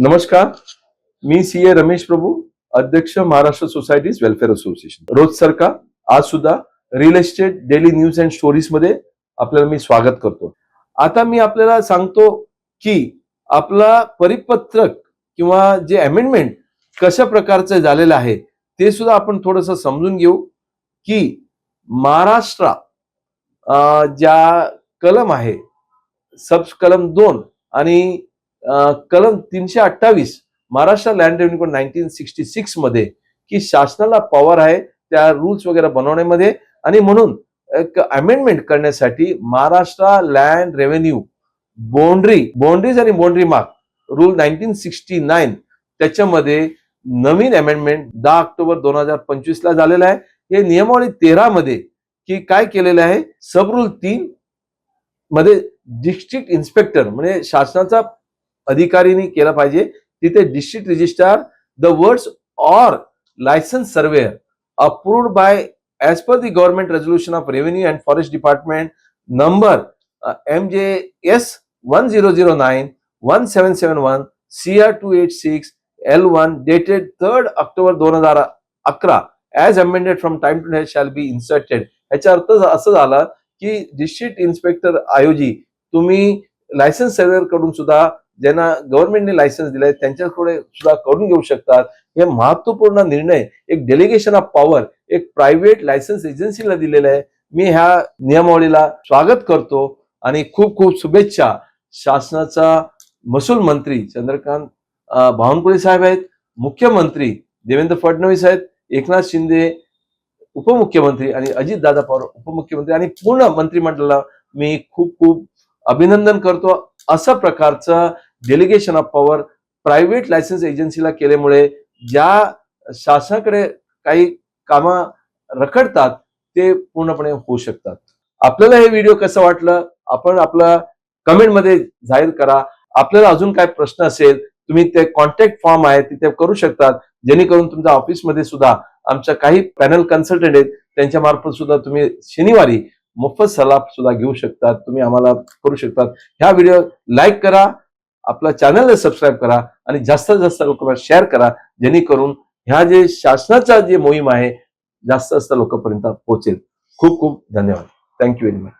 नमस्कार मी सी ए रमेश प्रभू अध्यक्ष Maharashtra societies welfare association. रोज सरका आज सुद्धा real estate daily news and स्टोरीजमध्ये आपल्याला मी स्वागत करतो. आता मी आपल्याला सांगतो की आपला परिपत्रक किंवा जे अमेंडमेंट कशा प्रकारचं झालेलं आहे ते सुद्धा आपण थोडंसं समजून घेऊ की महाराष्ट्र ज्या कलम आहे सब कलम दोन आणि कलम तीनशे अठ्ठावीस Maharashtra land revenue code nineteen sixty सिक्समध्ये की शासनाला पॉवर आहे त्या रूल्स वगैरे बनवण्यामध्ये आणि म्हणून एक अमेंडमेंट करण्यासाठी Maharashtra land revenue boundary boundaries आणि boundary mark rule nineteen sixty nine त्याच्यामध्ये नवीन अमेंडमेंट दहा ऑक्टोबर दोन हजार पंचवीस ला झालेलं आहे. हे नियमावली तेरा मध्ये की काय केलेलं आहे? सब रूल तीन मध्ये डिस्ट्रिक्ट इन्स्पेक्टर म्हणजे शासनाचा अधिकारीने केलं पाहिजे. तिथे district registrar the words or licence surveyor approved by as per the government resolution of revenue and forest department number M J S one zero zero nine one seven seven one C R two eight six L one dated third October दोन हजार अकरा as amended from time to time shall be inserted ह्याचा अर्थ असं झाला की district inspector आयोजी तुम्ही licence सर्वेअरकडून सुद्धा ज्यांना गव्हर्नमेंटने लायसन्स दिलाय त्यांच्याकडे सुद्धा करून घेऊ शकतात. हे महत्त्वपूर्ण निर्णय एक डेलिगेशन ऑफ पॉवर एक प्रायव्हेट लायसन्स एजन्सीला दिलेला आहे. मी ह्या नियमावलीला स्वागत करतो आणि खूप खूप शुभेच्छा. शासनाचा महसूल मंत्री चंद्रकांत बावनकुळे साहेब आहेत. मुख्यमंत्री देवेंद्र फडणवीस आहेत. एकनाथ शिंदे उपमुख्यमंत्री आणि अजितदादा पवार उपमुख्यमंत्री आणि पूर्ण मंत्रिमंडळाला मी खूप खूप अभिनंदन करतो. असं प्रकारचं delegation of power private licence एजन्सीला केल्यामुळे ज्या शासनाकडे काही कामं रखडतात ते पूर्णपणे होऊ शकतात. आपल्याला हे व्हिडिओ कसं वाटलं? आपण आपला कमेंटमध्ये जाहीर करा. आपल्याला अजून काय प्रश्न असेल तुम्ही ते कॉन्टॅक्ट फॉर्म आहे तिथे करू शकतात. जेणेकरून तुमच्या ऑफिसमध्ये सुद्धा आमच्या काही पॅनल कन्सल्टंट आहेत त्यांच्या मार्फत सुद्धा तुम्ही शनिवारी मोफत सल्ला सुद्धा घेऊ शकतात. तुम्ही आम्हाला करू शकतात. ह्या व्हिडिओ लाईक करा. आपला चॅनलला सबस्क्राईब करा आणि जास्तीत जास्त लोकांना शेअर करा जेणेकरून ह्या जे शासनाचा जे मोहीम आहे जास्त जास्त लोकांपर्यंत पोहोचेल. खूप खूप धन्यवाद. Thank you very much